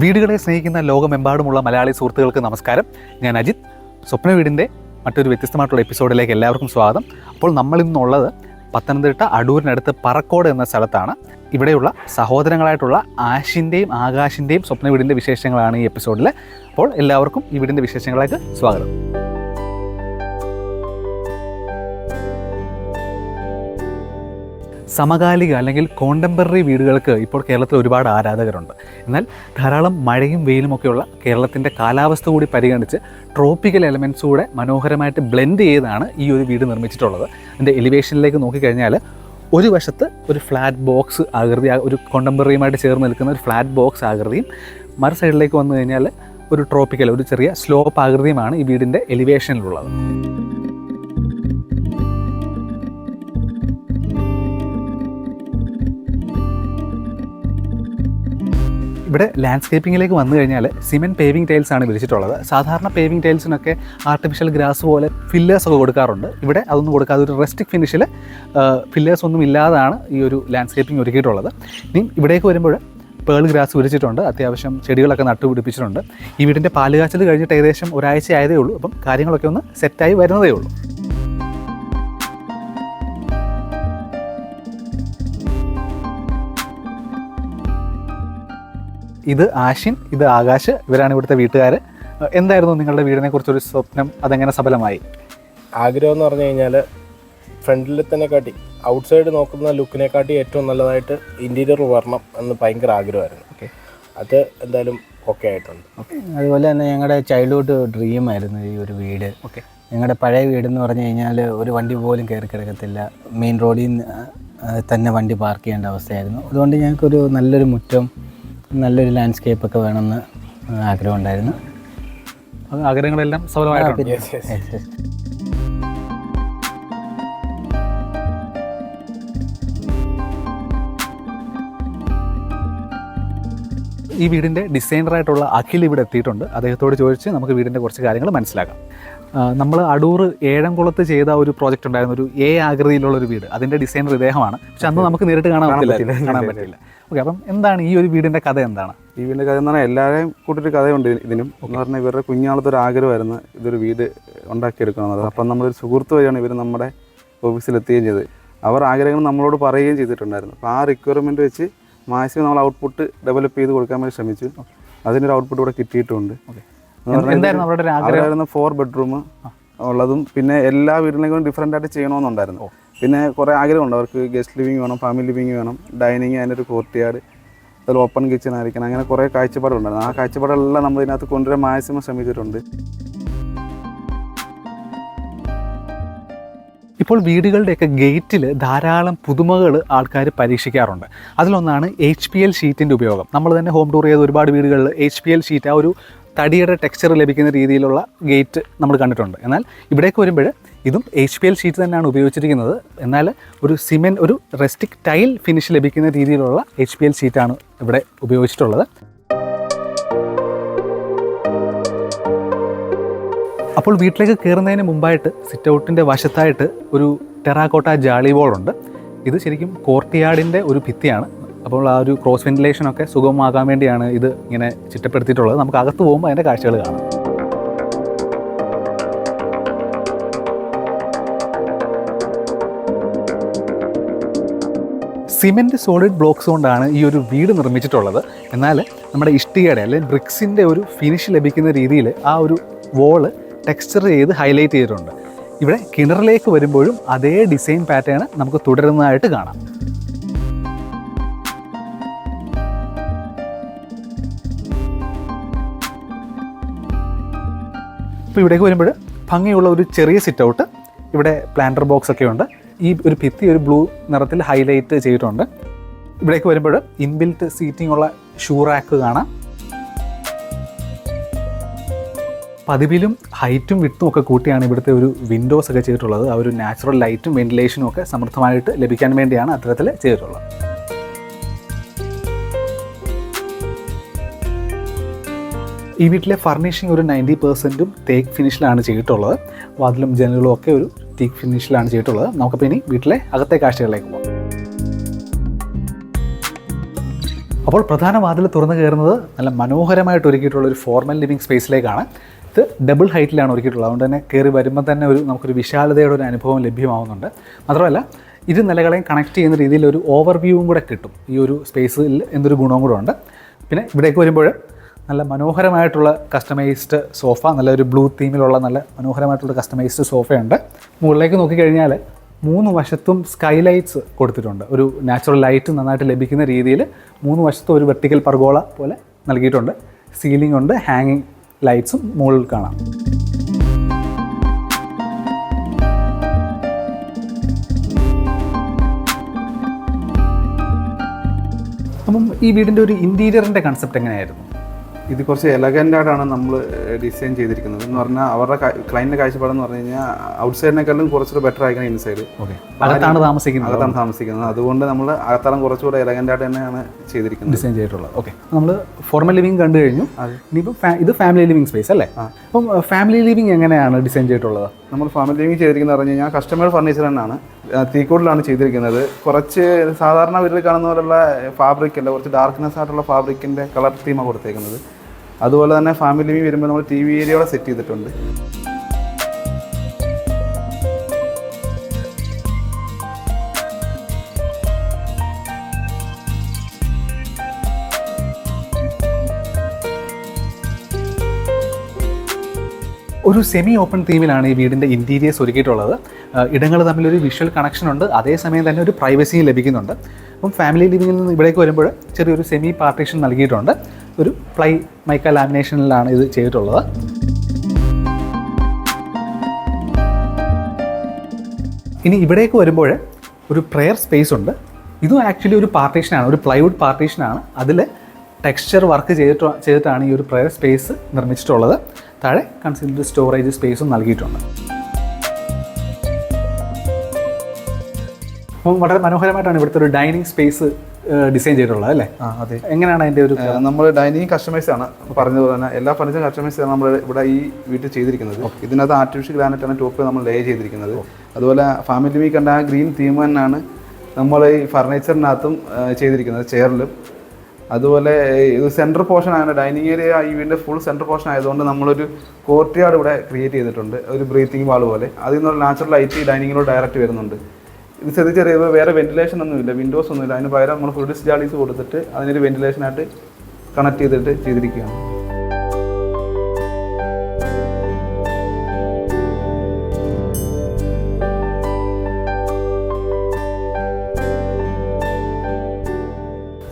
വീടുകളെ സ്നേഹിക്കുന്ന ലോകമെമ്പാടുമുള്ള മലയാളി സുഹൃത്തുക്കൾക്ക് നമസ്കാരം. ഞാൻ അജിത്. സ്വപ്ന വീടിന്റെ മറ്റൊരു വ്യത്യസ്തമായിട്ടുള്ള എപ്പിസോഡിലേക്ക് എല്ലാവർക്കും സ്വാഗതം. അപ്പോൾ നമ്മളിന്നുള്ളത് പത്തനംതിട്ട അടൂരിനടുത്ത് പറക്കോട് എന്ന സ്ഥലത്താണ്. ഇവിടെയുള്ള സഹോദരങ്ങളായിട്ടുള്ള ആശിന്റെയും ആകാശിന്റെയും സ്വപ്ന വീടിന്റെ വിശേഷങ്ങളാണ് ഈ എപ്പിസോഡിൽ അപ്പോൾ എല്ലാവർക്കും ഈ വീടിന്റെ വിശേഷങ്ങളിലേക്ക് സ്വാഗതം. സമകാലിക അല്ലെങ്കിൽ കോണ്ടംപററി വീടുകൾക്ക് ഇപ്പോൾ കേരളത്തിൽ ഒരുപാട് ആരാധകരുണ്ട്. എന്നാൽ ധാരാളം മഴയും വെയിലും ഒക്കെയുള്ള കേരളത്തിന്റെ കാലാവസ്ഥ കൂടി പരിഗണിച്ച് ട്രോപ്പിക്കൽ എലമെന്റ്സ് കൂടെ മനോഹരമായിട്ട് ബ്ലെൻഡ് ചെയ്താണ് ഈ ഒരു വീട് നിർമ്മിച്ചിട്ടുള്ളത്. അതിന്റെ എലിവേഷനിലേക്ക് നോക്കിക്കഴിഞ്ഞാൽ ഒരു വശത്ത് ഒരു ഫ്ലാറ്റ് ബോക്സ് ആകൃതി ഒരു കോണ്ടംപററിയുമായിട്ട് ചേർന്ന് നിൽക്കുന്ന ഒരു ഫ്ലാറ്റ് ബോക്സ് ആകൃതിയും മറു സൈഡിലേക്ക് വന്നു കഴിഞ്ഞാൽ ഒരു ട്രോപ്പിക്കൽ ഒരു ചെറിയ സ്ലോപ്പ് ആകൃതിയുമാണ് ഈ വീടിന്റെ എലിവേഷനിലുള്ളത് ഇവിടെ ലാൻഡ്സ്കേപ്പിങ്ങിലേക്ക് വന്നു കഴിഞ്ഞാൽ സിമെന്റ് പേവിംഗ് ടൈൽസ് ആണ് വിളിച്ചിട്ടുള്ളത് സാധാരണ പേവിംഗ് ടൈൽസിനൊക്കെ ആർട്ടിഫിഷ്യൽ ഗ്രാസ് പോലെ ഫില്ലേഴ്സ് ഒക്കെ കൊടുക്കാറുണ്ട്. ഇവിടെ അതൊന്നും കൊടുക്കാതെ ഒരു റെസ്റ്റിക് ഫിനിഷിൽ ഫില്ലേഴ്സ് ഒന്നും ഇല്ലാതാണ് ഈ ഒരു ലാൻഡ്സ്കേപ്പിംഗ് ഒരുക്കിയിട്ടുള്ളത്. ഇനി ഇവിടേക്ക് വരുമ്പോൾ പേൾ ഗ്രാസ് വിരിച്ചിട്ടുണ്ട്. അത്യാവശ്യം ചെടികളൊക്കെ നട്ടുപിടിപ്പിച്ചിട്ടുണ്ട് ഈ വീടിന്റെ പാലുകാച്ചൽ കഴിഞ്ഞിട്ട് ഏകദേശം ഒരാഴ്ച ആയതേ ഉള്ളൂ. അപ്പം കാര്യങ്ങളൊക്കെ ഒന്ന് സെറ്റായി വരുന്നതേ ഉള്ളൂ. ഇത് ആഷിൻ ഇത് ആകാശ് ഇവരാണ് ഇവിടുത്തെ വീട്ടുകാർ എന്തായിരുന്നു നിങ്ങളുടെ വീടിനെ കുറിച്ചൊരു സ്വപ്നം? അതെങ്ങനെ സഫലമായി? ആഗ്രഹം എന്ന് പറഞ്ഞു കഴിഞ്ഞാൽ ഫ്രണ്ടിൽ തന്നെ കാട്ടി ഔട്ട്സൈഡ് നോക്കുന്ന ലുക്കിനെ കാട്ടി ഏറ്റവും നല്ലതായിട്ട് ഇന്റീരിയർ വരണം എന്ന് ഭയങ്കര ആഗ്രഹമായിരുന്നു. ഓക്കെ. അത് എന്തായാലും ഓക്കെ ആയിട്ടുണ്ട്. അതുപോലെ തന്നെ ഞങ്ങളുടെ ചൈൽഡ്ഹുഡ് ഡ്രീം ആയിരുന്നു ഈ ഒരു വീട്. ഓക്കെ. ഞങ്ങളുടെ പഴയ വീടെന്ന് പറഞ്ഞു കഴിഞ്ഞാൽ ഒരു വണ്ടി പോലും കയറി കിടക്കത്തില്ല. മെയിൻ റോഡിൽ നിന്ന് തന്നെ വണ്ടി പാർക്ക് ചെയ്യേണ്ട അവസ്ഥയായിരുന്നു. അതുകൊണ്ട് ഞങ്ങൾക്കൊരു നല്ലൊരു മുറ്റം നല്ലൊരു ലാൻഡ്സ്കേപ്പ് ഒക്കെ വേണമെന്ന് ആഗ്രഹം ഉണ്ടായിരുന്നു. ആഗ്രഹങ്ങളെല്ലാം സഫലമായിട്ടുണ്ട്. ഈ വീടിന്റെ ഡിസൈനറായിട്ടുള്ള അഖിൽ ഇവിടെ എത്തിയിട്ടുണ്ട്. അദ്ദേഹത്തോട് ചോദിച്ച് നമുക്ക് വീടിന്റെ കുറച്ച് കാര്യങ്ങൾ മനസ്സിലാക്കാം. നമ്മൾ അടൂർ ഏഴംകുളത്ത് ചെയ്ത ഒരു പ്രോജക്റ്റ് ഉണ്ടായിരുന്നു ഒരു എ ആകൃതിയിലുള്ള ഒരു വീട്. അതിന്റെ ഡിസൈനർ ഇദ്ദേഹമാണ് പക്ഷെ അന്ന് നമുക്ക് നേരിട്ട് കാണാൻ പറ്റില്ല കാണാൻ പറ്റില്ല ഓക്കെ അപ്പം എന്താണ് ഈ ഒരു വീടിന്റെ കഥ എന്താണ്? ഈ വീടിന്റെ കഥ എന്ന് പറഞ്ഞാൽ എല്ലാവരെയും കൂട്ടിയൊരു കഥയുണ്ട് ഇതിനും. എന്ന് പറഞ്ഞാൽ ഇവരുടെ കുഞ്ഞാളത്തെ ഒരു ആഗ്രഹമായിരുന്നു ഇതൊരു വീട് ഉണ്ടാക്കിയെടുക്കണമെന്നത് അപ്പം നമ്മളൊരു സുഹൃത്ത് വഴിയാണ് ഇവർ നമ്മുടെ ഓഫീസിലെത്തുകയും ചെയ്തത്. അവർ ആഗ്രഹങ്ങൾ നമ്മളോട് പറയുകയും ചെയ്തിട്ടുണ്ടായിരുന്നു. അപ്പോൾ ആ റിക്വയർമെന്റ് വെച്ച് മാക്സിമം നമ്മൾ ഔട്ട്പുട്ട് ഡെവലപ്പ് ചെയ്ത് കൊടുക്കാൻ വേണ്ടി ശ്രമിച്ചു. അതിനൊരു ഔട്ട്പുട്ട് ഇവിടെ കിട്ടിയിട്ടുണ്ട്. എന്തായിരുന്നു അവരുടെ ആഗ്രഹം? ഫോർ ബെഡ്റൂം ഉള്ളതും പിന്നെ എല്ലാ വീടിലേക്കും ഡിഫറെന്റ് ആയിട്ട് ചെയ്യണമെന്നുണ്ടായിരുന്നു. പിന്നെ കുറേ ആഗ്രഹമുണ്ട്. അവർക്ക് ഗസ്റ്റ് ലിവിങ് വേണം ഫാമിലി ലിവിങ് വേണം ഡൈനിങ് അതിന്റെ ഒരു കോർട്ട്യാർഡ് അതിൽ ഓപ്പൺ കിച്ചൺ ആയിരിക്കണം അങ്ങനെ കുറേ കാഴ്ചപ്പാടുണ്ടായിരുന്നു ആ കാഴ്ചപ്പാടെല്ലാം നമ്മൾ ഇതിനകത്ത് കൊണ്ടുവരാൻ മാക്സിമം ശ്രമിച്ചിട്ടുണ്ട്. ഇപ്പോൾ വീടുകളുടെയൊക്കെ ഗേറ്റിൽ ധാരാളം പുതുമകൾ ആൾക്കാർ പരീക്ഷിക്കാറുണ്ട്. അതിലൊന്നാണ് എച്ച് പി എൽ ഷീറ്റിന്റെ ഉപയോഗം. നമ്മൾ തന്നെ ഹോം ടൂർ ചെയ്ത ഒരുപാട് വീടുകളിൽ എച്ച് പി എൽ ഷീറ്റ് ആ ഒരു തടിയുടെ ടെക്സ്ചർ ലഭിക്കുന്ന രീതിയിലുള്ള ഗേറ്റ് നമ്മൾ കണ്ടിട്ടുണ്ട്. എന്നാൽ ഇവിടേക്ക് വരുമ്പോൾ ഇതും എച്ച് പി എൽ ഷീറ്റ് തന്നെയാണ് ഉപയോഗിച്ചിരിക്കുന്നത്. എന്നാൽ ഒരു സിമെന്റ് ഒരു റെസ്റ്റിക് ടൈൽ ഫിനിഷ് ലഭിക്കുന്ന രീതിയിലുള്ള എച്ച് പി എൽ ഷീറ്റാണ് ഇവിടെ ഉപയോഗിച്ചിട്ടുള്ളത്. അപ്പോൾ വീട്ടിലേക്ക് കയറുന്നതിന് മുമ്പായിട്ട് സിറ്റ് ഔട്ടിന്റെ വശത്തായിട്ട് ഒരു ടെറാക്കോട്ട ജാളി ബോളുണ്ട് ഇത് ശരിക്കും കോർട്ടിയാർഡിന്റെ ഒരു ഭിത്തിയാണ്. അപ്പോൾ ആ ഒരു ക്രോസ് വെന്റിലേഷനൊക്കെ സുഗമമാകാൻ വേണ്ടിയാണ് ഇത് ഇങ്ങനെ ചിട്ടപ്പെടുത്തിയിട്ടുള്ളത്. നമുക്ക് അകത്ത് പോകുമ്പോൾ അതിന്റെ കാഴ്ചകൾ കാണാം. സിമെന്റ് സോളിഡ് ബ്ലോക്സ് കൊണ്ടാണ് ഈ ഒരു വീട് നിർമ്മിച്ചിട്ടുള്ളത്. എന്നാൽ നമ്മുടെ ഇഷ്ടികയുടെ അല്ലെങ്കിൽ ബ്രിക്സിന്റെ ഒരു ഫിനിഷ് ലഭിക്കുന്ന രീതിയിൽ ആ ഒരു വോൾ ടെക്സ്ചർ ചെയ്ത് ഹൈലൈറ്റ് ചെയ്തിട്ടുണ്ട്. ഇവിടെ കിണറിലേക്ക് വരുമ്പോഴും അതേ ഡിസൈൻ പാറ്റേൺ നമുക്ക് തുടരുന്നതായിട്ട് കാണാം. ഇപ്പോൾ ഇവിടേക്ക് വരുമ്പോൾ ഭംഗിയുള്ള ഒരു ചെറിയ സിറ്റ് ഔട്ട് ഇവിടെ പ്ലാന്റർ ബോക്സ് ഒക്കെ ഉണ്ട്. ഈ ഒരു ഭിത്തി ഒരു ബ്ലൂ നിറത്തിൽ ഹൈലൈറ്റ് ചെയ്തിട്ടുണ്ട്. ഇവിടേക്ക് വരുമ്പോൾ ഇൻബിൽറ്റ് സീറ്റിംഗ് ഉള്ള ഷൂ റാക്ക് കാണാം. പതിവിലും ഹൈറ്റും വിട്ടും ഒക്കെ കൂട്ടിയാണ് ഇവിടുത്തെ ഒരു വിൻഡോസ് ഒക്കെ ചെയ്തിട്ടുള്ളത്. ആ ഒരു നാച്ചുറൽ ലൈറ്റും വെന്റിലേഷനും ഒക്കെ സമൃദ്ധമായിട്ട് ലഭിക്കാൻ വേണ്ടിയാണ് അത്തരത്തിൽ ചെയ്തിട്ടുള്ളത്. ഈ വീട്ടിലെ ഫർണിഷിംഗ് ഒരു നയന്റി പെർസെന്റും തേക്ക് ഫിനിഷിലാണ് ചെയ്തിട്ടുള്ളത്. വാതിലും ജനലുകളും ഒക്കെ ഒരു തേക്ക് ഫിനിഷിലാണ് ചെയ്തിട്ടുള്ളത്. നമുക്കപ്പോൾ ഇനി വീട്ടിലെ അകത്തെ കാഴ്ചകളിലേക്ക് പോകാം. അപ്പോൾ പ്രധാന വാതിൽ തുറന്നു കയറുന്നത് നല്ല മനോഹരമായിട്ട് ഒരുക്കിയിട്ടുള്ള ഒരു ഫോർമൽ ലിവിങ് സ്പേസിലേക്കാണ് ഇത് ഡബിൾ ഹൈറ്റിലാണ് ഒരുക്കിയിട്ടുള്ളത്. അതുകൊണ്ട് തന്നെ കയറി വരുമ്പോൾ തന്നെ ഒരു നമുക്കൊരു വിശാലതയുടെ ഒരു അനുഭവം ലഭ്യമാവുന്നുണ്ട്. മാത്രമല്ല ഇരു നിലകളെയും കണക്ട് ചെയ്യുന്ന രീതിയിൽ ഒരു ഓവർ വ്യൂവും കൂടെ കിട്ടും. ഈ ഒരു സ്പേസിൽ എന്തൊരു ഗുണവും കൂടെ ഉണ്ട്. പിന്നെ ഇവിടേക്ക് വരുമ്പോൾ നല്ല മനോഹരമായിട്ടുള്ള കസ്റ്റമൈസ്ഡ് സോഫ നല്ലൊരു ബ്ലൂ തീമിലുള്ള നല്ല മനോഹരമായിട്ടുള്ള കസ്റ്റമൈസ്ഡ് സോഫയുണ്ട് മുകളിലേക്ക് നോക്കിക്കഴിഞ്ഞാൽ മൂന്ന് വശത്തും സ്കൈ ലൈറ്റ്സ് കൊടുത്തിട്ടുണ്ട്. ഒരു നാച്ചുറൽ ലൈറ്റ് നന്നായിട്ട് ലഭിക്കുന്ന രീതിയിൽ മൂന്ന് വശത്തും ഒരു വെർട്ടിക്കൽ പർഗോള പോലെ നൽകിയിട്ടുണ്ട്. സീലിംഗ് ഉണ്ട് ഹാങ്ങിങ് ലൈറ്റ്സും മുകളിൽ കാണാം. അപ്പം ഈ വീടിന്റെ ഒരു ഇന്റീരിയറിന്റെ കൺസെപ്റ്റ് എങ്ങനെയായിരുന്നു? ഇത് കുറച്ച് എലഗന്റ് ആയിട്ടാണ് നമ്മൾ ഡിസൈൻ ചെയ്തിരിക്കുന്നത്. എന്ന് പറഞ്ഞാൽ അവരുടെ ക്ലൈന്റിന്റെ കാഴ്ചപ്പാടെന്ന് പറഞ്ഞു കഴിഞ്ഞാൽ ഔട്ട് സൈഡിനേക്കാളും കുറച്ചുകൂടെ ബെറ്റർ ആയിരിക്കണം ഇൻസൈഡ് ഓക്കെ. അകത്താണ് താമസിക്കുന്നത്. അകത്താണ് താമസിക്കുന്നത്. അതുകൊണ്ട് നമ്മൾ അകത്താളം കുറച്ചുകൂടെ എലഗന്റ് ആയിട്ട് തന്നെയാണ് ചെയ്തിരിക്കുന്നത്. ഡിസൈൻ ചെയ്തിട്ടുള്ളത്. ഓക്കെ. നമ്മൾ ഫോർമൽ ലിവിങ് കണ്ടു കഴിഞ്ഞു. ഇനിയിപ്പോൾ ഇത് ഫാമിലി ലിവിങ് സ്പേസ് അല്ലേ? അപ്പം ഫാമിലി ലിവിങ് എങ്ങനെയാണ് ഡിസൈൻ ചെയ്തിട്ടുള്ളത്? നമ്മൾ ഫാമിലി ലിവിങ് ചെയ്തിരിക്കുന്നത് പറഞ്ഞു കഴിഞ്ഞാൽ കസ്റ്റമർ ഫർണിച്ചർ തന്നെയാണ് തീക്കോട്ടിലാണ് ചെയ്തിരിക്കുന്നത്. കുറച്ച് സാധാരണ വീട്ടിൽ കാണുന്ന പോലുള്ള ഫാബ്രിക് അല്ല കുറച്ച് ഡാർക്ക്നെസ് ആയിട്ടുള്ള ഫാബ്രിക്കിന്റെ കളർ തീമാണ് കൊടുത്തേക്കുന്നത്. അതുപോലെ തന്നെ ഫാമിലി വരുമ്പോൾ നമ്മൾ ടി വി ഏരിയയോടെ സെറ്റ് ചെയ്തിട്ടുണ്ട്. ഒരു സെമി ഓപ്പൺ തീമിലാണ് ഈ വീടിന്റെ ഇന്റീരിയേഴ്സ് ഒരുക്കിയിട്ടുള്ളത്. ഇടങ്ങൾ തമ്മിലൊരു വിഷ്വൽ കണക്ഷൻ ഉണ്ട്. അതേസമയം തന്നെ ഒരു പ്രൈവസിയും ലഭിക്കുന്നുണ്ട്. അപ്പം ഫാമിലി ലിവിങ്ങിൽ നിന്ന് ഇവിടേക്ക് വരുമ്പോൾ ചെറിയൊരു സെമി പാർട്ടീഷൻ നൽകിയിട്ടുണ്ട്. ഒരു ഫ്ലൈ മൈക്ക ലാമിനേഷനിലാണ് ഇത് ചെയ്തിട്ടുള്ളത്. ഇനി ഇവിടേക്ക് വരുമ്പോൾ ഒരു പ്രെയർ സ്പേസ് ഉണ്ട്. ഇതും ആക്ച്വലി ഒരു പാർട്ടീഷനാണ് ഒരു പ്ലൈവുഡ് പാർട്ടീഷനാണ് അതിൽ ടെക്സ്ചർ വർക്ക് ചെയ്തിട്ട് ചെയ്തിട്ടാണ് ഈ ഒരു പ്രെയർ സ്പേസ് നിർമ്മിച്ചിട്ടുള്ളത്. താഴെ കൺസിഡർ സ്റ്റോറേജ് സ്പേസും നൽകിയിട്ടുണ്ട്. അപ്പം വളരെ മനോഹരമായിട്ടാണ് ഇവിടുത്തെ ഒരു ഡൈനിങ് സ്പേസ് ഡിസൈൻ ചെയ്തിട്ടുള്ളത് അല്ലേ? അതെ. എങ്ങനെയാണ് അതിന്റെ ഒരു നമ്മൾ ഡൈനിങ് കസ്റ്റമൈസ് ആണ്. പറഞ്ഞതുപോലെ തന്നെ എല്ലാ ഫർണിച്ചറും കസ്റ്റമൈസ് ആണ് നമ്മൾ ഇവിടെ ഈ വീട്ടിൽ ചെയ്തിരിക്കുന്നത്. ഇതിനകത്ത് ആർട്ടിഫിഷ്യൽ ഗ്രാനൈറ്റ് ആണ് ടോപ്പ് നമ്മൾ ലേ ചെയ്തിരിക്കുന്നത്. അതുപോലെ ഫാമിലി വീ കണ്ട ആ ഗ്രീൻ തീം തന്നെയാണ് നമ്മൾ ഈ ഫർണിച്ചറിനകത്തും ചെയ്തിരിക്കുന്നത് ചെയറിലും അതുപോലെ ഇത് സെൻട്രൽ പോർഷൻ ആണ്. ഡൈനിങ് ഏരിയ ഈ വീടിന്റെ ഫുൾ സെൻട്രൽ പോർഷൻ ആയതുകൊണ്ട് നമ്മളൊരു കോർട്ട് യാർഡ് ഇവിടെ ക്രിയേറ്റ് ചെയ്തിട്ടുണ്ട്. ഒരു ബ്രീത്തിങ് വാൾ പോലെ. അതിൽ നിന്നുള്ള നാച്ചുറൽ ലൈറ്റ് ഈ ഡൈനിങ്ങിലോട്ട് ഡയറക്റ്റ് വരുന്നുണ്ട്. ഇത് ശ്രദ്ധിച്ചറിയുമ്പോൾ വേറെ വെന്റിലേഷൻ ഒന്നുമില്ല വിൻഡോസ് ഒന്നുമില്ല അതിന് പകരം നമ്മൾ ഫുൾ ജാളീസ് കൊടുത്തിട്ട് അതിനൊരു വെന്റിലേഷനായിട്ട് കണക്ട് ചെയ്തിട്ട് ചെയ്തിരിക്കുകയാണ്.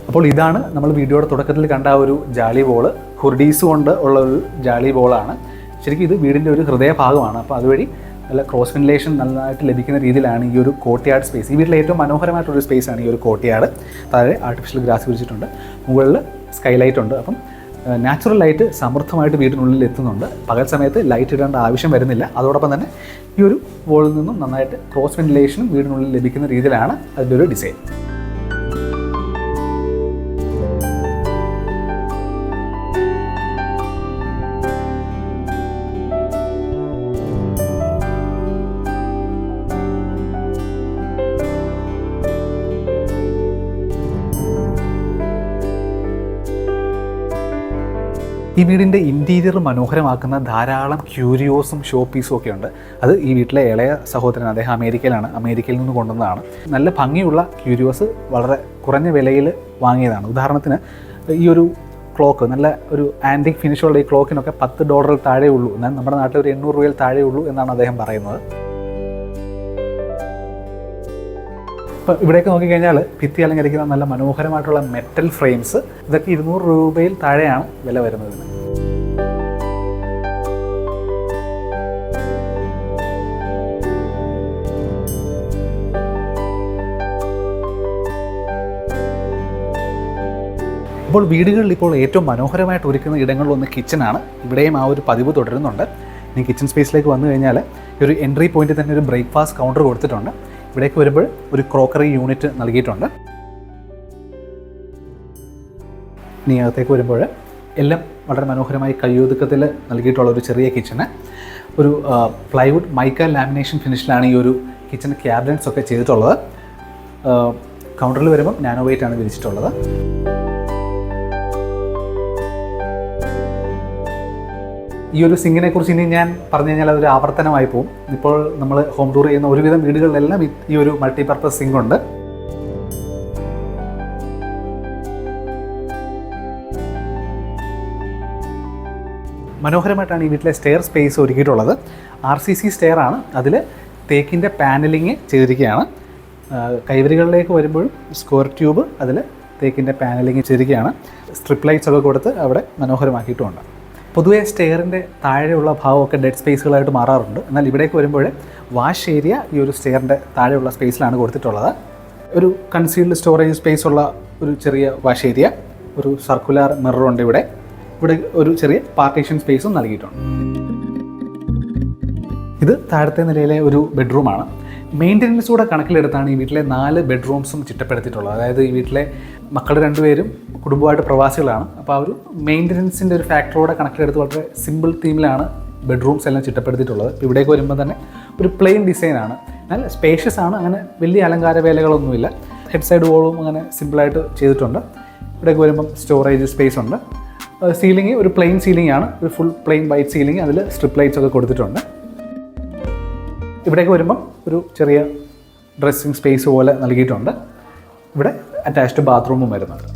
അപ്പോൾ ഇതാണ് നമ്മൾ വീഡിയോയുടെ തുടക്കത്തിൽ കണ്ട ഒരു ജാലി ബോൾ ഹുർഡീസ് കൊണ്ട് ഉള്ള ഒരു ജാളി ബോളാണ് ശരിക്കും ഇത് വീടിന്റെ ഒരു ഹൃദയഭാഗമാണ്. അപ്പോൾ അതുവഴി നല്ല ക്രോസ് വെന്റിലേഷൻ നന്നായിട്ട് ലഭിക്കുന്ന രീതിയിലാണ് ഈ ഒരു കോട്ടിയാട് സ്പേസ് ഈ വീട്ടിലെ ഏറ്റവും സ്പേസ് ആണ് ഈ ഒരു കോട്ടിയാട്. താഴെ ആർട്ടിഫിഷ്യൽ ഗ്രാസ് വിരിച്ചിട്ടുണ്ട്. മുകളിൽ സ്കൈ ലൈറ്റ് ഉണ്ട്. അപ്പം നാച്ചുറൽ ലൈറ്റ് സമൃദ്ധമായിട്ട് വീടിനുള്ളിൽ എത്തുന്നുണ്ട്. പകൽ സമയത്ത് ലൈറ്റ് ഇടേണ്ട ആവശ്യം വരുന്നില്ല. അതോടൊപ്പം തന്നെ ഈ ഒരു വോളിൽ നിന്നും നന്നായിട്ട് ക്രോസ് വെന്റിലേഷനും വീടിനുള്ളിൽ ലഭിക്കുന്ന രീതിയിലാണ് അതിന്റെ ഒരു ഡിസൈൻ ഈ വീടിന്റെ ഇന്റീരിയർ മനോഹരമാക്കുന്ന ധാരാളം ക്യൂരിയോസും ഷോ പീസും ഒക്കെ ഉണ്ട് അത് ഈ വീട്ടിലെ ഇളയ സഹോദരൻ അദ്ദേഹം അമേരിക്കയിലാണ്. അമേരിക്കയിൽ നിന്ന് കൊണ്ടുവന്നതാണ്. നല്ല ഭംഗിയുള്ള ക്യൂരിയോസ് വളരെ കുറഞ്ഞ വിലയിൽ വാങ്ങിയതാണ്. ഉദാഹരണത്തിന് ഈ ഒരു ക്ലോക്ക് നല്ല ഒരു ആന്റിക് ഫിനിഷുള്ള ഈ ക്ലോക്കിനൊക്കെ പത്ത് ഡോളറിൽ താഴെ ഉള്ളൂ എന്നാൽ നമ്മുടെ നാട്ടിൽ ഒരു എണ്ണൂറ് രൂപയിൽ താഴെ ഉള്ളൂ എന്നാണ് അദ്ദേഹം പറയുന്നത്. ഇപ്പം ഇവിടേക്ക് നോക്കിക്കഴിഞ്ഞാൽ ഭിത്തി അലങ്കരിക്കുന്ന നല്ല മനോഹരമായിട്ടുള്ള മെറ്റൽ ഫ്രെയിംസ് ഇതൊക്കെ ഇരുന്നൂറ് രൂപയിൽ താഴെയാണ് വില വരുന്നത്. ഇപ്പോൾ വീടുകളിൽ ഇപ്പോൾ ഏറ്റവും മനോഹരമായിട്ട് ഒരുക്കുന്ന ഇടങ്ങളിലൊന്ന് കിച്ചണാണ് ഇവിടെയും ആ ഒരു പതിവ് തുടരുന്നുണ്ട്. ഇനി കിച്ചൺ സ്പേസിലേക്ക് വന്നു കഴിഞ്ഞാൽ ഒരു എൻട്രി പോയിന്റിൽ തന്നെ ഒരു ബ്രേക്ക്ഫാസ്റ്റ് കൗണ്ടർ കൊടുത്തിട്ടുണ്ട്. ഇവിടേക്ക് വരുമ്പോൾ ഒരു ക്രോക്കറി യൂണിറ്റ് നൽകിയിട്ടുണ്ട്. ഇനി അകത്തേക്ക് വരുമ്പോൾ എല്ലാം വളരെ മനോഹരമായി കയ്യൊതുക്കത്തിൽ നൽകിയിട്ടുള്ള ഒരു ചെറിയ കിച്ചണ് ഒരു പ്ലൈവുഡ് മൈക്ക ലാമിനേഷൻ ഫിനിഷിലാണ് ഈ ഒരു കിച്ചൺ ക്യാബിനറ്റ്സ് ഒക്കെ ചെയ്തിട്ടുള്ളത്. കൗണ്ടറിൽ വരുമ്പം നാനോവൈറ്റ് ആണ് വിരിച്ചിട്ടുള്ളത്. ഈ ഒരു സിങ്ങിനെ കുറിച്ച് ഇനി ഞാൻ പറഞ്ഞു കഴിഞ്ഞാൽ അതൊരു ആവർത്തനമായി പോകും ഇപ്പോൾ നമ്മൾ ഹോം ടൂർ ചെയ്യുന്ന ഒരുവിധം വീടുകളിലെല്ലാം ഈ- ഒരു മൾട്ടിപർപ്പസ് സിംഗ് ഉണ്ട്. മനോഹരമായിട്ടാണ് ഈ വീട്ടിലെ സ്റ്റെയർ സ്പേസ് ഒരുക്കിയിട്ടുള്ളത്. ആർ സി സി സ്റ്റെയർ ആണ്. അതിൽ തേക്കിന്റെ പാനലിങ് ചെയ്തിരിക്കുകയാണ്. കൈവരികളിലേക്ക് വരുമ്പോഴും സ്ക്വയർ ട്യൂബ് അതിൽ തേക്കിന്റെ പാനലിങ് ചെയ്തിരിക്കുകയാണ്. സ്ട്രിപ്പ് ലൈറ്റ്സ് ഒക്കെ കൊടുത്ത് അവിടെ മനോഹരമാക്കിയിട്ടുമുണ്ട്. പൊതുവേ സ്റ്റെയറിന്റെ താഴെയുള്ള ഭാഗമൊക്കെ ഡെഡ് സ്പേസുകളായിട്ട് മാറാറുണ്ട്. എന്നാൽ ഇവിടേക്ക് വരുമ്പോൾ വാഷ് ഏരിയ ഈ ഒരു സ്റ്റെയറിന്റെ താഴെയുള്ള സ്പേസിലാണ് കൊടുത്തിട്ടുള്ളത്. ഒരു കൺസീൽഡ് സ്റ്റോറേജ് സ്പേസ് ഉള്ള ഒരു ചെറിയ വാഷ് ഏരിയ ഒരു സർക്കുലർ മിററുണ്ട് ഇവിടെ. ഇവിടെ ഒരു ചെറിയ പാർട്ടീഷൻ സ്പേസും നൽകിയിട്ടുണ്ട്. ഇത് താഴത്തെ നിലയിലെ ഒരു ബെഡ്റൂമാണ് മെയിന്റനൻസ് കൂടെ കണക്കിലെടുത്താണ് ഈ വീട്ടിലെ നാല് ബെഡ്റൂംസും ചിട്ടപ്പെടുത്തിയിട്ടുള്ളത്. അതായത് ഈ വീട്ടിലെ മക്കൾ രണ്ടുപേരും കുടുംബമായിട്ട് പ്രവാസികളാണ്. അപ്പോൾ ആ ഒരു മെയിന്റനൻസിന്റെ ഒരു ഫാക്ടറോടെ കണക്കിലെടുത്ത് വളരെ സിമ്പിൾ തീമിലാണ് ബെഡ്റൂംസ് എല്ലാം ചിട്ടപ്പെടുത്തിയിട്ടുള്ളത്. ഇവിടേക്ക് വരുമ്പോൾ തന്നെ ഒരു പ്ലെയിൻ ഡിസൈനാണ് എന്നാൽ സ്പേഷ്യസ് ആണ്. അങ്ങനെ വലിയ അലങ്കാര വേലകളൊന്നുമില്ല. ഹെഡ് സൈഡ് വോളും അങ്ങനെ സിമ്പിളായിട്ട് ചെയ്തിട്ടുണ്ട്. ഇവിടേക്ക് വരുമ്പം സ്റ്റോറേജ് സ്പേസ് ഉണ്ട്. സീലിംഗ് ഒരു പ്ലെയിൻ സീലിംഗ് ആണ് ഒരു ഫുൾ പ്ലെയിൻ വൈറ്റ് സീലിംഗ് അതിൽ സ്ട്രിപ്പ് ലൈറ്റ്സ് ഒക്കെ കൊടുത്തിട്ടുണ്ട്. ഇവിടേക്ക് വരുമ്പം ഒരു ചെറിയ ഡ്രസ്സിങ് സ്പേസ് പോലെ നൽകിയിട്ടുണ്ട്. ഇവിടെ അറ്റാച്ച്ഡ് ബാത്റൂമും വരുന്നുണ്ട്.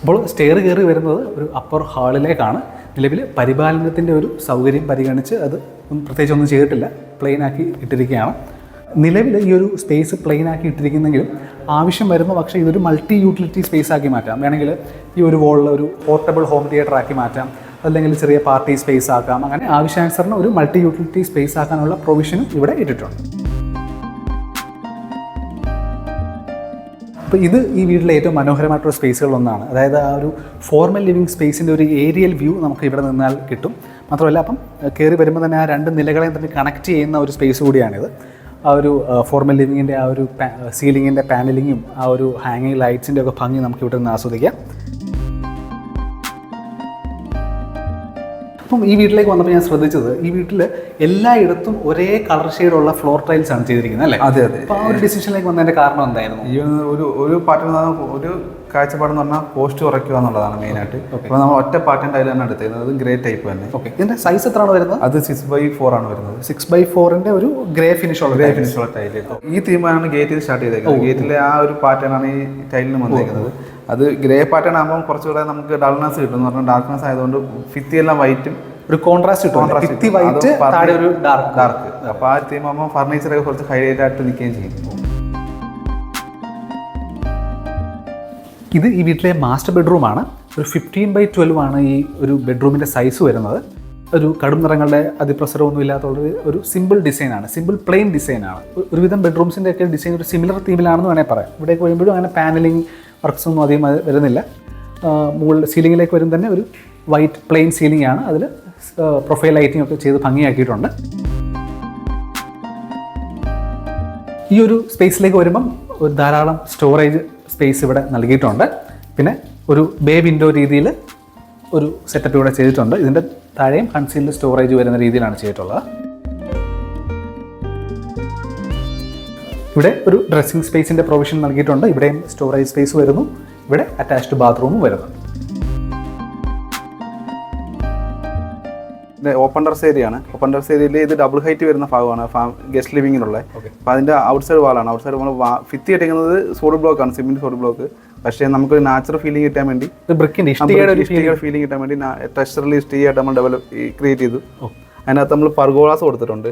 അപ്പോൾ സ്റ്റെയർ കയറി വരുന്നത് ഒരു അപ്പർ ഹാളിലേക്കാണ് നിലവിൽ പരിപാലനത്തിന്റെ ഒരു സൗകര്യം പരിഗണിച്ച് അത് പ്രത്യേകിച്ച് ഒന്നും ചെയ്തിട്ടില്ല. പ്ലെയിനാക്കി ഇട്ടിരിക്കുകയാണ്. നിലവിൽ ഈ ഒരു സ്പേസ് പ്ലെയിൻ ആക്കി ഇട്ടിരിക്കുന്നെങ്കിലും ആവശ്യം വരുന്ന പക്ഷേ ഇതൊരു മൾട്ടി യൂട്ടിലിറ്റി സ്പേസ് ആക്കി മാറ്റാം. വേണമെങ്കിൽ ഈ ഒരു വോളിൽ ഒരു പോർട്ടബിൾ ഹോം തിയേറ്റർ ആക്കി മാറ്റാം. അല്ലെങ്കിൽ ചെറിയ പാർട്ടി സ്പേസ് ആക്കാം. അങ്ങനെ ആവശ്യാനുസരണം ഒരു മൾട്ടി യൂട്ടിലിറ്റി സ്പേസ് ആക്കാനുള്ള പ്രൊവിഷനും ഇവിടെ ഇട്ടിട്ടുണ്ട്. അപ്പോൾ ഇത് ഈ വീട്ടിലെ ഏറ്റവും മനോഹരമായിട്ടുള്ള സ്പേസുകളൊന്നാണ്. അതായത് ആ ഒരു ഫോർമൽ ലിവിങ് സ്പേസിന്റെ ഒരു ഏരിയൽ വ്യൂ നമുക്ക് ഇവിടെ നിന്നാൽ കിട്ടും. മാത്രമല്ല അപ്പം കയറി വരുമ്പോൾ തന്നെ ആ രണ്ട് നിലകളെയും തന്നെ കണക്ട് ചെയ്യുന്ന ഒരു സ്പേസ് കൂടിയാണിത്. ആ ഒരു ഫോർമൽ ലിവിങ്ങിന്റെ ആ ഒരു സീലിങ്ങിന്റെ പാനലിങ്ങും ആ ഒരു ഹാങ്ങിങ് ലൈറ്റ്സിന്റെ ഒക്കെ ഭംഗി നമുക്ക് ഇവിടെ നിന്ന് ആസ്വദിക്കാം. അപ്പം ഈ വീട്ടിലേക്ക് വന്നപ്പോൾ ഞാൻ ശ്രദ്ധിച്ചത് ഈ വീട്ടിൽ എല്ലായിടത്തും ഒരേ കളർ ഷെയ്ഡുള്ള ഫ്ലോർ ടൈൽസ് ആണ് ചെയ്തിരിക്കുന്നത് അല്ലേ? അതെ അതെ. അപ്പോൾ ആ ഒരു ഡിസിഷനിലേക്ക് വന്നതിന്റെ കാരണം എന്തായിരുന്നു? ഈ ഒരു ഒരു പാറ്റേൺ ഒരു കാഴ്ചപ്പാടെന്ന് പറഞ്ഞാൽ പോസ്റ്റ് കുറയ്ക്കുക എന്നുള്ളതാണ് മെയിനായിട്ട് അപ്പോൾ നമ്മൾ ഒറ്റ പാറ്റേൺ ടൈൽ തന്നെ എടുത്തിരുന്നത് അത് ഗ്രേ ടൈപ്പ് തന്നെ. ഓക്കെ ഇതിന്റെ സൈസ് എത്രയാണ് വരുന്നത്? അത് സിക്സ് ബൈ ഫോർ ആണ് വരുന്നത്. സിക്സ് ബൈ ഫോറിന്റെ ഒരു ഗ്രേ ഫിനിഷ് ഉള്ള ഗ്രേ ഫിനിഷുള്ള ടൈൽ ഈ തീമാണ് ഗേറ്റിൽ സ്റ്റാർട്ട് ചെയ്തേക്കുന്നത്. ഗേറ്റിലെ ആ ഒരു പാറ്റേൺ ആണ് ഈ ടൈലിന് വന്നേക്കുന്നത്. അത് ഗ്രേ പാറ്റേൺ ആകുമ്പോൾ കുറച്ചുകൂടെ നമുക്ക് ഡൾനെസ് കിട്ടും എന്ന് പറഞ്ഞാൽ ഡാർക്ക്നെസ് ആയതുകൊണ്ട് ഫിത്തി എല്ലാം വൈറ്റും ഒരു കോൺട്രാസ്റ്റ് കിട്ടും ഭിത്തി വൈറ്റ് താഴെ ഒരു ഡാർക്ക് ഡാർക്ക് അപ്പോൾ ആ തീം ആകുമ്പോൾ ഫർണിച്ചറൊക്കെ കുറച്ച് ഹൈലൈറ്റ് ആയിട്ട് നിൽക്കുകയും ചെയ്യും. ഇത് ഈ വീട്ടിലെ മാസ്റ്റർ ബെഡ്റൂമാണ് ഒരു ഫിഫ്റ്റീൻ ബൈ ട്വൽവ് ആണ് ഈ ഒരു ബെഡ്റൂമിന്റെ സൈസ് വരുന്നത്. ഒരു കടും നിറങ്ങളുടെ അതിപ്രസരമൊന്നും ഇല്ലാത്തുള്ളൊരു ഒരു സിമ്പിൾ ഡിസൈനാണ് സിമ്പിൾ പ്ലെയിൻ ഡിസൈനാണ് ഒരുവിധം ബെഡ്റൂംസിന്റെ ഒക്കെ ഡിസൈൻ ഒരു സിമിലർ തീമിലാണെന്ന് വേണേൽ പറയാം. ഇവിടെ വരുമ്പോഴും അങ്ങനെ പാനലിംഗ് വർക്ക്സ് ഒന്നും അധികം വരുന്നില്ല. മുകളിൽ സീലിങ്ങിലേക്ക് വരും തന്നെ ഒരു വൈറ്റ് പ്ലെയിൻ സീലിംഗ് ആണ് അതിൽ പ്രൊഫൈൽ ലൈറ്റിംഗ് ഒക്കെ ചെയ്ത് ഭംഗിയാക്കിയിട്ടുണ്ട്. ഈ ഒരു സ്പേസിലേക്ക് വരുമ്പം ഒരു ധാരാളം സ്റ്റോറേജ് സ്പേസ് ഇവിടെ നൽകിയിട്ടുണ്ട്. പിന്നെ ഒരു ബേ വിൻഡോ രീതിയിൽ ഒരു സെറ്റപ്പ് ഇവിടെ ചെയ്തിട്ടുണ്ട്. ഇതിന്റെ താഴെയും കൺസീൽഡ് സ്റ്റോറേജ് വരുന്ന രീതിയിലാണ് ചെയ്തിട്ടുള്ളത്. ഇവിടെ ഒരു ഡ്രസ്സിംഗ് സ്പേസിന്റെ പ്രൊവിഷൻ നൽകിയിട്ടുണ്ട്. ഇവിടെയും സ്റ്റോറേജ് സ്പേസ് വരുന്നു. ഇവിടെ അറ്റാച്ച്ഡ് ബാത്റൂമും വരുന്നുണ്ട് ഓപ്പൺ ടെറസ് ഏരിയ ആണ്. ഓപ്പൺ ടെറസ് ഏരിയയിൽ ഇത് ഡബിൾ ഹൈറ്റ് വരുന്ന ഭാഗമാണ്. ഗസ്റ്റ് ലിവിങ്ങിനുള്ള അപ്പോൾ അതിന്റെ ഔട്ട് സൈഡ് വാളാണ് ഔട്ട് സൈഡ് വാൾ ഫിത്തി ചെയ്തിരിക്കുന്നത് സോളിഡ് ബ്ലോക്ക് ആണ് സിമെന്റ് സോളിഡ് ബ്ലോക്ക് പക്ഷേ നമുക്കൊരു നാച്ചുറൽ ഫീലിംഗ് കിട്ടാൻ വേണ്ടി ബ്രിക്കിന്റെ ഫീലിംഗ് കിട്ടാൻ വേണ്ടി ടെക്സ്ചറൽ ആയിട്ട് നമ്മൾ ഡെവലപ്പ് ക്രിയേറ്റ് ചെയ്തു. അതിനകത്ത് നമ്മൾ പർഗോളാസ് കൊടുത്തിട്ടുണ്ട്.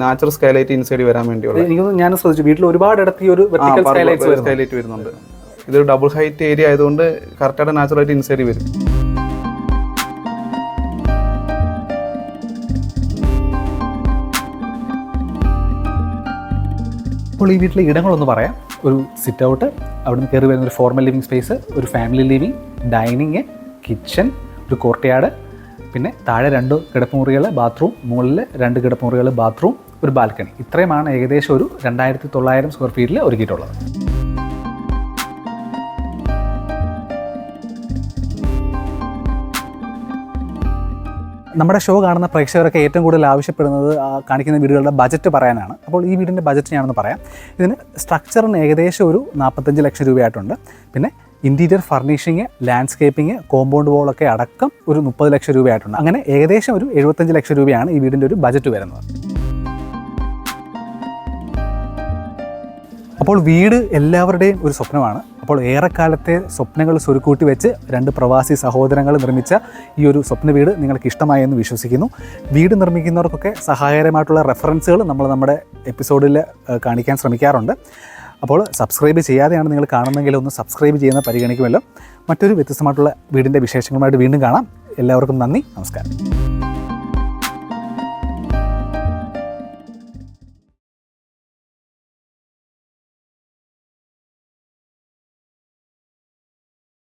നാച്ചുറൽ സ്കൈലൈറ്റ് ഇൻസൈഡ് വരാൻ വേണ്ടിയുള്ള. എനിക്ക് ഞാൻ ശ്രദ്ധിച്ചു. വീട്ടിൽ ഒരുപാട് ഇടത്ത് ഈ ഒരു വെർട്ടിക്കൽ സ്കൈലൈറ്റ് സ്കൈലൈറ്റ് വരുന്നുണ്ട്. ഇതൊരു ഡബിൾ ഹൈറ്റ് ഏരിയ ആയതുകൊണ്ട് കറക്റ്റായിട്ട് നാച്ചുറലായിട്ട് ഇൻസൈഡ് വരും. അപ്പോൾ ഈ വീട്ടിലെ ഇടങ്ങളൊന്ന് പറയാം. ഒരു സിറ്റ് ഔട്ട് അവിടുന്ന് കയറി വരുന്ന ഒരു ഫോർമൽ ലിവിങ് സ്പേസ് ഒരു ഫാമിലി ലിവിങ് ഡൈനിങ് കിച്ചൺ ഒരു കോർട്ട്യാർഡ് പിന്നെ താഴെ രണ്ട് കിടപ്പുമുറികൾ ബാത്റൂം മുകളിൽ രണ്ട് കിടപ്പുമുറികൾ ബാത്റൂം ഒരു ബാൽക്കണി. ഇത്രയുമാണ് ഏകദേശം ഒരു രണ്ടായിരത്തി തൊള്ളായിരം സ്ക്വയർ ഫീറ്റിൽ ഒരുക്കിയിട്ടുള്ളത്. നമ്മുടെ ഷോ കാണുന്ന പ്രേക്ഷകരൊക്കെ ഏറ്റവും കൂടുതൽ ആവശ്യപ്പെടുന്നത് കാണിക്കുന്ന വീടുകളുടെ ബജറ്റ് പറയാനാണ്. അപ്പോൾ ഈ വീടിന്റെ ബജറ്റ് ഞാനൊന്ന് പറയാം. ഇതിന് സ്ട്രക്ചറിന് ഏകദേശം ഒരു നാൽപ്പത്തഞ്ച് ലക്ഷം രൂപയായിട്ടുണ്ട്. പിന്നെ ഇന്റീരിയർ ഫർണിഷിങ് ലാൻഡ്സ്കേപ്പിംഗ് കോമ്പൗണ്ട് വോളൊക്കെ അടക്കം ഒരു മുപ്പത് ലക്ഷം രൂപയായിട്ടുണ്ട്. അങ്ങനെ ഏകദേശം ഒരു എഴുപത്തഞ്ച് ലക്ഷം രൂപയാണ് ഈ വീടിന്റെ ഒരു ബജറ്റ് വരുന്നത്. അപ്പോൾ വീട് എല്ലാവരുടെയും ഒരു സ്വപ്നമാണ്. അപ്പോൾ ഏറെക്കാലത്തെ സ്വപ്നങ്ങൾ സ്വരുക്കൂട്ടി വെച്ച് രണ്ട് പ്രവാസി സഹോദരങ്ങൾ നിർമ്മിച്ച ഈ ഒരു സ്വപ്ന വീട് നിങ്ങൾക്ക് ഇഷ്ടമായെന്ന് വിശ്വസിക്കുന്നു. വീട് നിർമ്മിക്കുന്നവർക്കൊക്കെ സഹായകരമായിട്ടുള്ള റെഫറൻസുകൾ നമ്മൾ നമ്മുടെ എപ്പിസോഡിൽ കാണിക്കാൻ ശ്രമിക്കാറുണ്ട്. അപ്പോൾ സബ്സ്ക്രൈബ് ചെയ്യാതെയാണ് നിങ്ങൾ കാണുന്നതെങ്കിൽ ഒന്ന് സബ്സ്ക്രൈബ് ചെയ്യുന്ന പരിഗണിക്കുമല്ലോ. മറ്റൊരു വ്യത്യസ്തമായിട്ടുള്ള വീടിന്റെ വിശേഷങ്ങളുമായിട്ട് വീണ്ടും കാണാം. എല്ലാവർക്കും നന്ദി നമസ്കാരം.